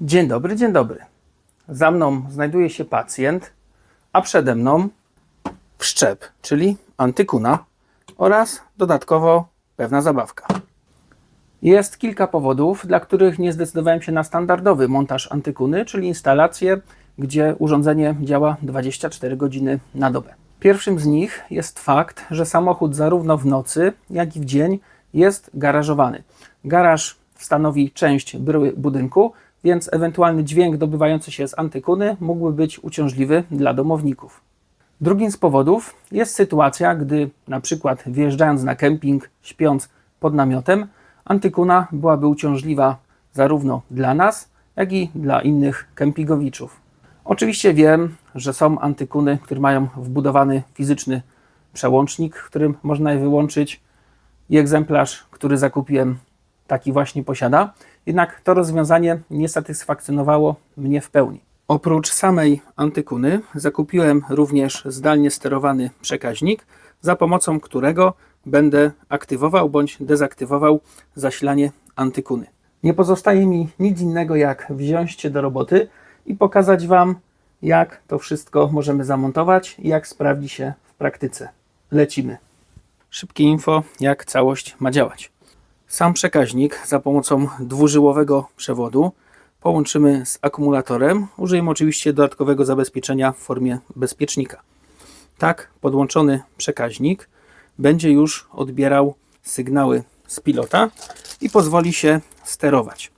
Dzień dobry, dzień dobry. Za mną znajduje się pacjent, a przede mną wszczep, czyli antykuna oraz dodatkowo pewna zabawka. Jest kilka powodów, dla których nie zdecydowałem się na standardowy montaż antykuny, czyli instalację, gdzie urządzenie działa 24 godziny na dobę. Pierwszym z nich jest fakt, że samochód zarówno w nocy, jak i w dzień jest garażowany. Garaż stanowi część budynku, więc ewentualny dźwięk dobywający się z antykuny mógłby być uciążliwy dla domowników. Drugim z powodów jest sytuacja, gdy na przykład wjeżdżając na kemping, śpiąc pod namiotem, antykuna byłaby uciążliwa zarówno dla nas, jak i dla innych kempingowiczów. Oczywiście wiem, że są antykuny, które mają wbudowany fizyczny przełącznik, którym można je wyłączyć i egzemplarz, który zakupiłem, taki właśnie posiada. Jednak to rozwiązanie nie satysfakcjonowało mnie w pełni. Oprócz samej antykuny zakupiłem również zdalnie sterowany przekaźnik, za pomocą którego będę aktywował bądź dezaktywował zasilanie antykuny. Nie pozostaje mi nic innego jak wziąć się do roboty i pokazać Wam, jak to wszystko możemy zamontować i jak sprawdzi się w praktyce. Lecimy. Szybkie info, jak całość ma działać. Sam przekaźnik za pomocą dwużyłowego przewodu połączymy z akumulatorem. Użyjemy oczywiście dodatkowego zabezpieczenia w formie bezpiecznika. Tak podłączony przekaźnik będzie już odbierał sygnały z pilota i pozwoli się sterować.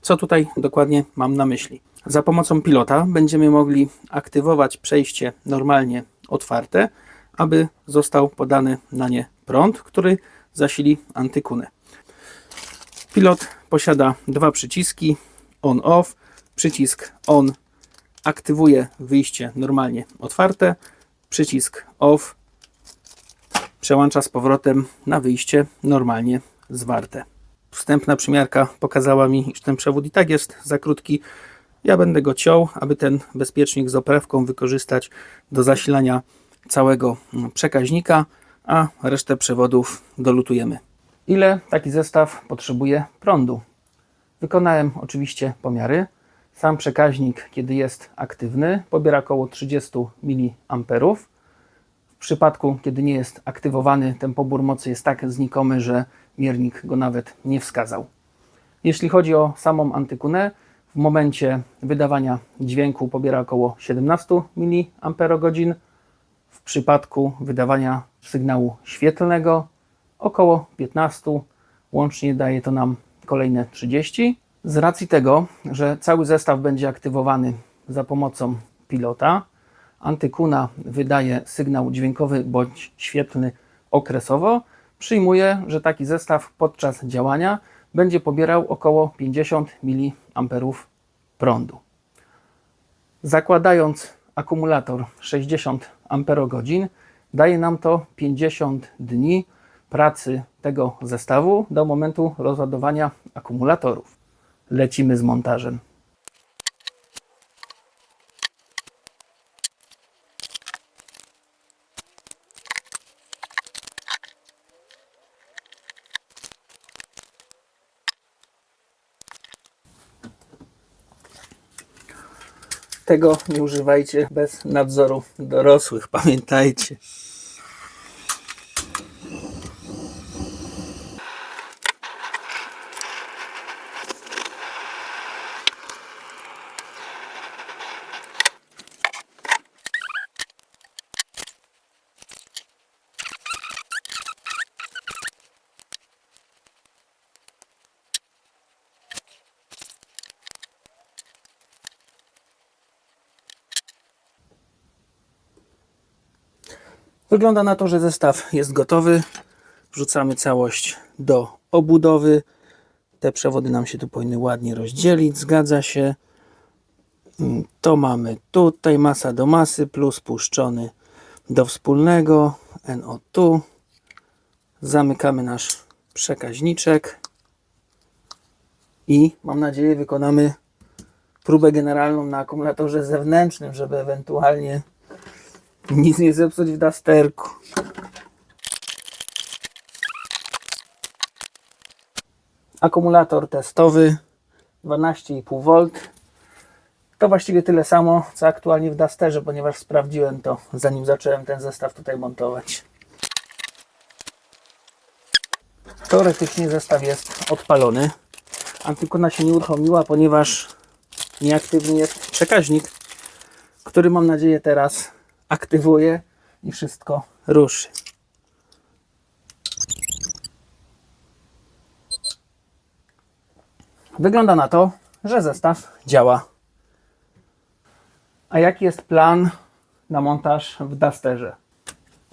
Co tutaj dokładnie mam na myśli? Za pomocą pilota będziemy mogli aktywować przejście normalnie otwarte, aby został podany na nie prąd, który zasili antykunę. Pilot posiada dwa przyciski on-off. Przycisk on aktywuje wyjście normalnie otwarte. Przycisk off przełącza z powrotem na wyjście normalnie zwarte. Wstępna przymiarka pokazała mi, iż ten przewód i tak jest za krótki. Ja będę go ciął, aby ten bezpiecznik z oprewką wykorzystać do zasilania całego przekaźnika, a resztę przewodów dolutujemy. Ile taki zestaw potrzebuje prądu? Wykonałem oczywiście pomiary. Sam przekaźnik, kiedy jest aktywny, pobiera około 30 mA. W przypadku, kiedy nie jest aktywowany, ten pobór mocy jest tak znikomy, że miernik go nawet nie wskazał. Jeśli chodzi o samą antykunę, w momencie wydawania dźwięku pobiera około 17 mAh. W przypadku wydawania sygnału świetlnego około 15. Łącznie daje to nam kolejne 30. Z racji tego, że cały zestaw będzie aktywowany za pomocą pilota, antykuna wydaje sygnał dźwiękowy bądź świetlny okresowo, przyjmuję, że taki zestaw podczas działania będzie pobierał około 50 mA prądu. Zakładając akumulator 60 Ah, daje nam to 50 dni pracy tego zestawu do momentu rozładowania akumulatorów. Lecimy z montażem. Tego nie używajcie bez nadzoru dorosłych, pamiętajcie. Wygląda na to, że zestaw jest gotowy. Wrzucamy całość do obudowy. Te przewody nam się tu powinny ładnie rozdzielić, zgadza się. Mm, To mamy tutaj masa do masy plus puszczony do wspólnego NO tu. Zamykamy nasz przekaźniczek i mam nadzieję wykonamy próbę generalną na akumulatorze zewnętrznym, żeby ewentualnie nic nie zepsuć w dasterku. Akumulator testowy 12,5 V. To właściwie tyle samo, co aktualnie w Dusterze, ponieważ sprawdziłem to zanim zacząłem ten zestaw tutaj montować. Teoretycznie zestaw jest odpalony. Antykona się nie uruchomiła, ponieważ nieaktywny jest przekaźnik, który mam nadzieję teraz aktywuje i wszystko ruszy. Wygląda na to, że zestaw działa. A jaki jest plan na montaż w Dusterze?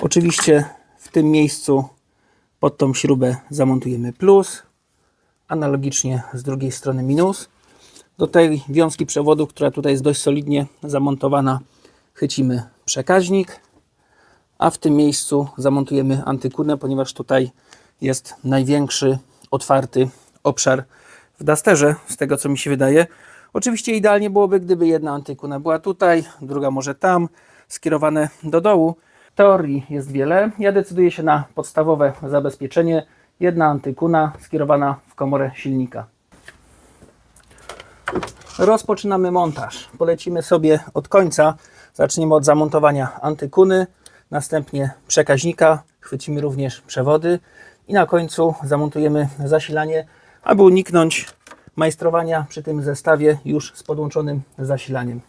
Oczywiście w tym miejscu pod tą śrubę zamontujemy plus, analogicznie z drugiej strony minus. Do tej wiązki przewodu, która tutaj jest dość solidnie zamontowana, chycimy przekaźnik, a w tym miejscu zamontujemy antykunę, ponieważ tutaj jest największy otwarty obszar w Dusterze, z tego co mi się wydaje. Oczywiście idealnie byłoby, gdyby jedna antykuna była tutaj, druga może tam, skierowane do dołu. Teorii jest wiele. Ja decyduję się na podstawowe zabezpieczenie. Jedna antykuna skierowana w komorę silnika. Rozpoczynamy montaż. Polecimy sobie od końca. Zaczniemy od zamontowania antykuny, następnie przekaźnika. Chwycimy również przewody i na końcu zamontujemy zasilanie, aby uniknąć majstrowania przy tym zestawie już z podłączonym zasilaniem.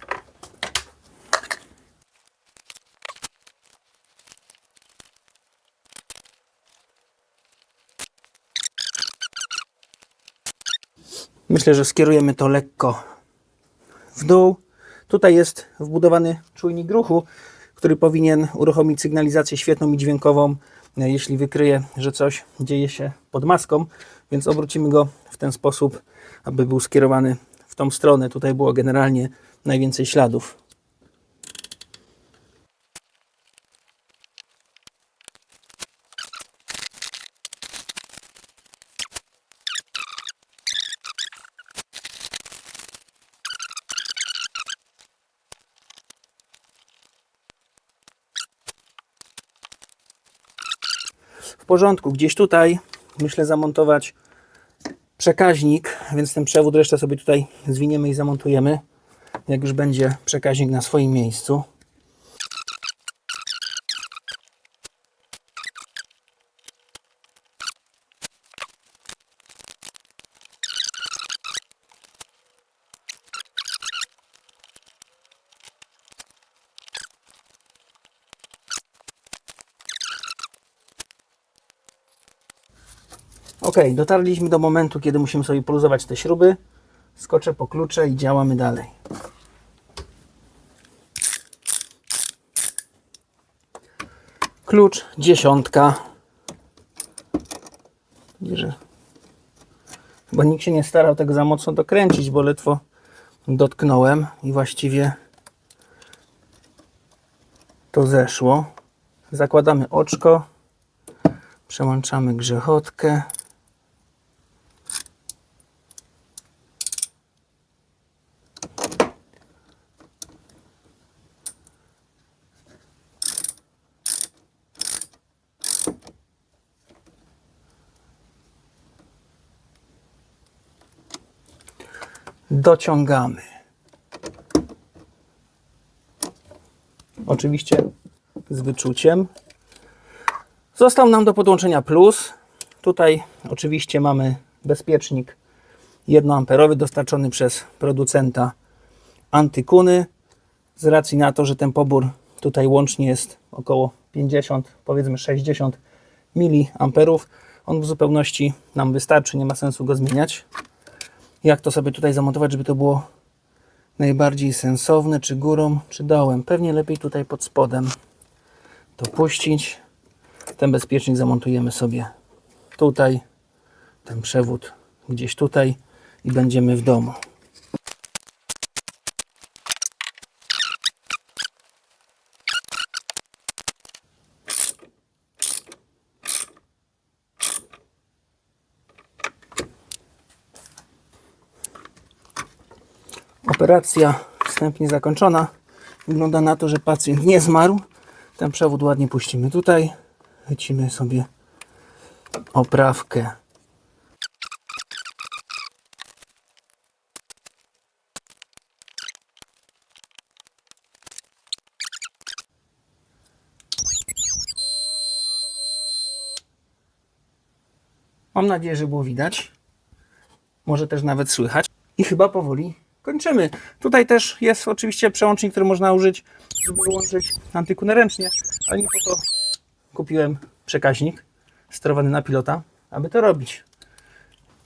Myślę, że skierujemy to lekko w dół. Tutaj jest wbudowany czujnik ruchu, który powinien uruchomić sygnalizację świetną i dźwiękową, e, jeśli wykryje, że coś dzieje się pod maską, więc obrócimy go w ten sposób, aby był skierowany w tą stronę. Tutaj było generalnie najwięcej śladów. W porządku. Gdzieś tutaj myślę zamontować przekaźnik, więc ten przewód resztę sobie tutaj zwiniemy i zamontujemy, jak już będzie przekaźnik na swoim miejscu. Ok, dotarliśmy do momentu, kiedy musimy sobie poluzować te śruby. Skoczę po klucze i działamy dalej. Klucz dziesiątka. Że chyba nikt się nie starał tego za mocno dokręcić, bo ledwo dotknąłem i właściwie to zeszło. Zakładamy oczko, przełączamy grzechotkę. Dociągamy. Oczywiście z wyczuciem. Został nam do podłączenia plus. Tutaj oczywiście mamy bezpiecznik 1A dostarczony przez producenta antykuny. Z racji na to, że ten pobór tutaj łącznie jest około 50, powiedzmy 60 mA, on w zupełności nam wystarczy, nie ma sensu go zmieniać jak to sobie tutaj zamontować, żeby to było najbardziej sensowne, czy górą, czy dołem. Pewnie lepiej tutaj pod spodem to puścić. Ten bezpiecznik zamontujemy sobie tutaj, ten przewód gdzieś tutaj i będziemy w domu. Operacja wstępnie zakończona. Wygląda na to, że pacjent nie zmarł. Ten przewód ładnie puścimy tutaj. Lecimy sobie oprawkę Mam nadzieję, że było widać. Może też nawet słychać. I chyba powoli kończymy. Tutaj też jest oczywiście przełącznik, który można użyć, żeby wyłączyć antykunę ręcznie, ale nie po to kupiłem przekaźnik sterowany na pilota, aby to robić.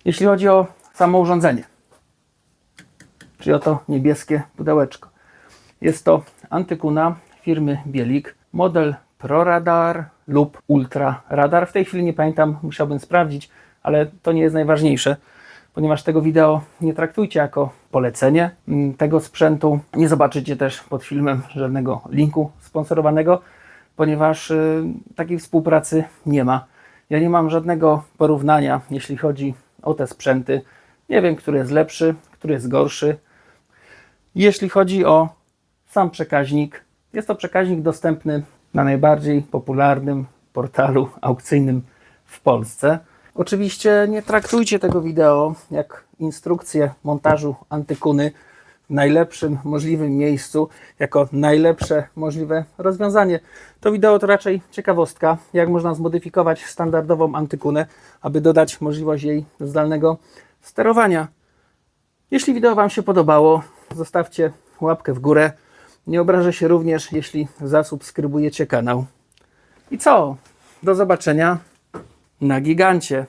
Jeśli chodzi o samo urządzenie, czyli oto niebieskie pudełeczko. Jest to antykuna firmy Bielik, model Pro Radar lub Ultra Radar. W tej chwili nie pamiętam, musiałbym sprawdzić, ale to nie jest najważniejsze, ponieważ tego wideo nie traktujcie jako polecenie mm, tego sprzętu. Nie zobaczycie też pod filmem żadnego linku sponsorowanego, ponieważ y, takiej współpracy nie ma. Ja nie mam żadnego porównania, jeśli chodzi o te sprzęty. Nie wiem, który jest lepszy, który jest gorszy. Jeśli chodzi o sam przekaźnik, jest to przekaźnik dostępny na najbardziej popularnym portalu aukcyjnym w Polsce. Oczywiście nie traktujcie tego wideo jak instrukcję montażu antykuny w najlepszym możliwym miejscu, jako najlepsze możliwe rozwiązanie. To wideo to raczej ciekawostka, jak można zmodyfikować standardową antykunę, aby dodać możliwość jej zdalnego sterowania. Jeśli wideo Wam się podobało, zostawcie łapkę w górę. Nie obrażę się również, jeśli zasubskrybujecie kanał. I co? Do zobaczenia na gigancie.